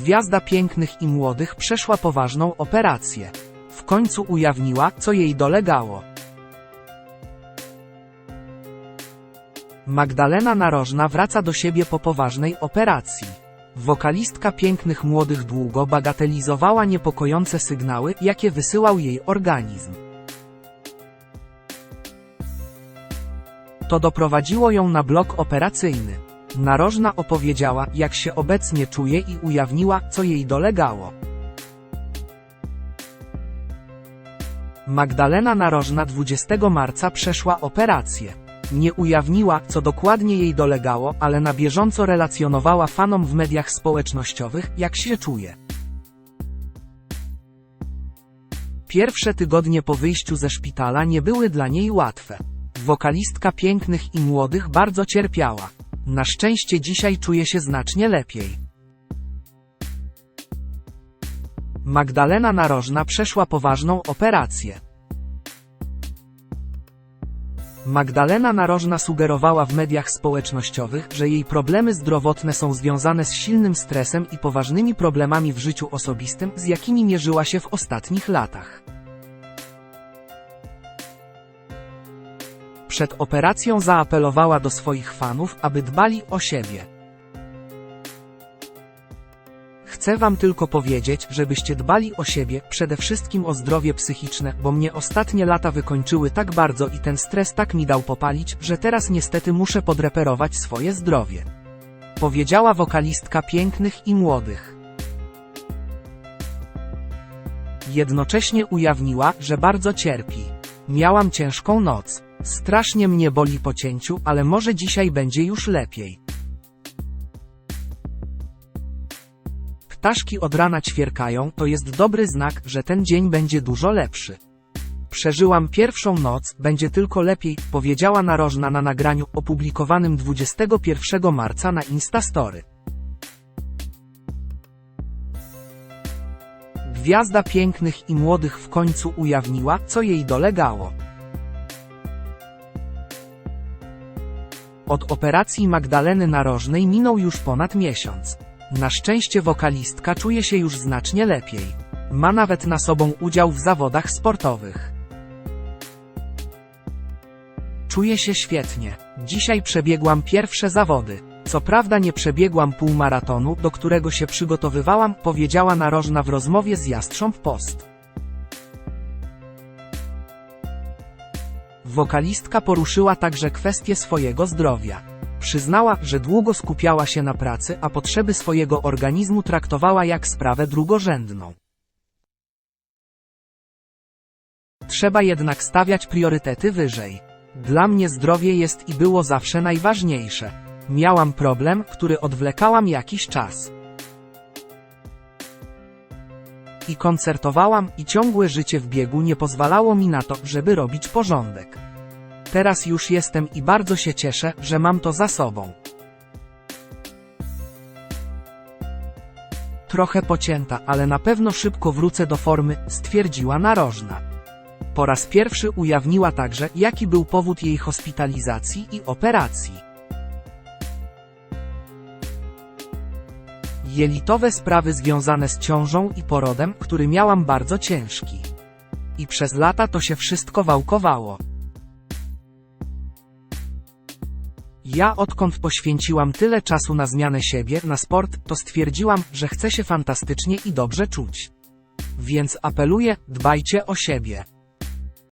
Gwiazda pięknych i młodych przeszła poważną operację. W końcu ujawniła, co jej dolegało. Magdalena Narożna wraca do siebie po poważnej operacji. Wokalistka pięknych młodych długo bagatelizowała niepokojące sygnały, jakie wysyłał jej organizm. To doprowadziło ją na blok operacyjny. Narożna opowiedziała, jak się obecnie czuje i ujawniła, co jej dolegało. Magdalena Narożna 20 marca przeszła operację. Nie ujawniła, co dokładnie jej dolegało, ale na bieżąco relacjonowała fanom w mediach społecznościowych, jak się czuje. Pierwsze tygodnie po wyjściu ze szpitala nie były dla niej łatwe. Wokalistka pięknych i młodych bardzo cierpiała. Na szczęście dzisiaj czuje się znacznie lepiej. Magdalena Narożna przeszła poważną operację. Magdalena Narożna sugerowała w mediach społecznościowych, że jej problemy zdrowotne są związane z silnym stresem i poważnymi problemami w życiu osobistym, z jakimi mierzyła się w ostatnich latach. Przed operacją zaapelowała do swoich fanów, aby dbali o siebie. Chcę wam tylko powiedzieć, żebyście dbali o siebie, przede wszystkim o zdrowie psychiczne, bo mnie ostatnie lata wykończyły tak bardzo i ten stres tak mi dał popalić, że teraz niestety muszę podreperować swoje zdrowie. Powiedziała wokalistka pięknych i młodych. Jednocześnie ujawniła, że bardzo cierpi. Miałam ciężką noc. Strasznie mnie boli po cięciu, ale może dzisiaj będzie już lepiej. Ptaszki od rana ćwierkają, to jest dobry znak, że ten dzień będzie dużo lepszy. Przeżyłam pierwszą noc, będzie tylko lepiej, powiedziała narożna na nagraniu opublikowanym 21 marca na Instastory. Gwiazda pięknych i młodych w końcu ujawniła, co jej dolegało. Od operacji Magdaleny Narożnej minął już ponad miesiąc. Na szczęście wokalistka czuje się już znacznie lepiej. Ma nawet na sobą udział w zawodach sportowych. Czuję się świetnie. Dzisiaj przebiegłam pierwsze zawody. Co prawda nie przebiegłam półmaratonu, do którego się przygotowywałam, powiedziała narożna w rozmowie z Jastrząb Post. Wokalistka poruszyła także kwestię swojego zdrowia. Przyznała, że długo skupiała się na pracy, a potrzeby swojego organizmu traktowała jak sprawę drugorzędną. Trzeba jednak stawiać priorytety wyżej. Dla mnie zdrowie jest i było zawsze najważniejsze. Miałam problem, który odwlekałam jakiś czas. I koncertowałam, i ciągłe życie w biegu nie pozwalało mi na to, żeby robić porządek. Teraz już jestem i bardzo się cieszę, że mam to za sobą. Trochę pocięta, ale na pewno szybko wrócę do formy, stwierdziła narożna. Po raz pierwszy ujawniła także, jaki był powód jej hospitalizacji i operacji. Jelitowe sprawy związane z ciążą i porodem, który miałam bardzo ciężki. I przez lata to się wszystko wałkowało. Ja odkąd poświęciłam tyle czasu na zmianę siebie, na sport, to stwierdziłam, że chcę się fantastycznie i dobrze czuć. Więc apeluję, dbajcie o siebie.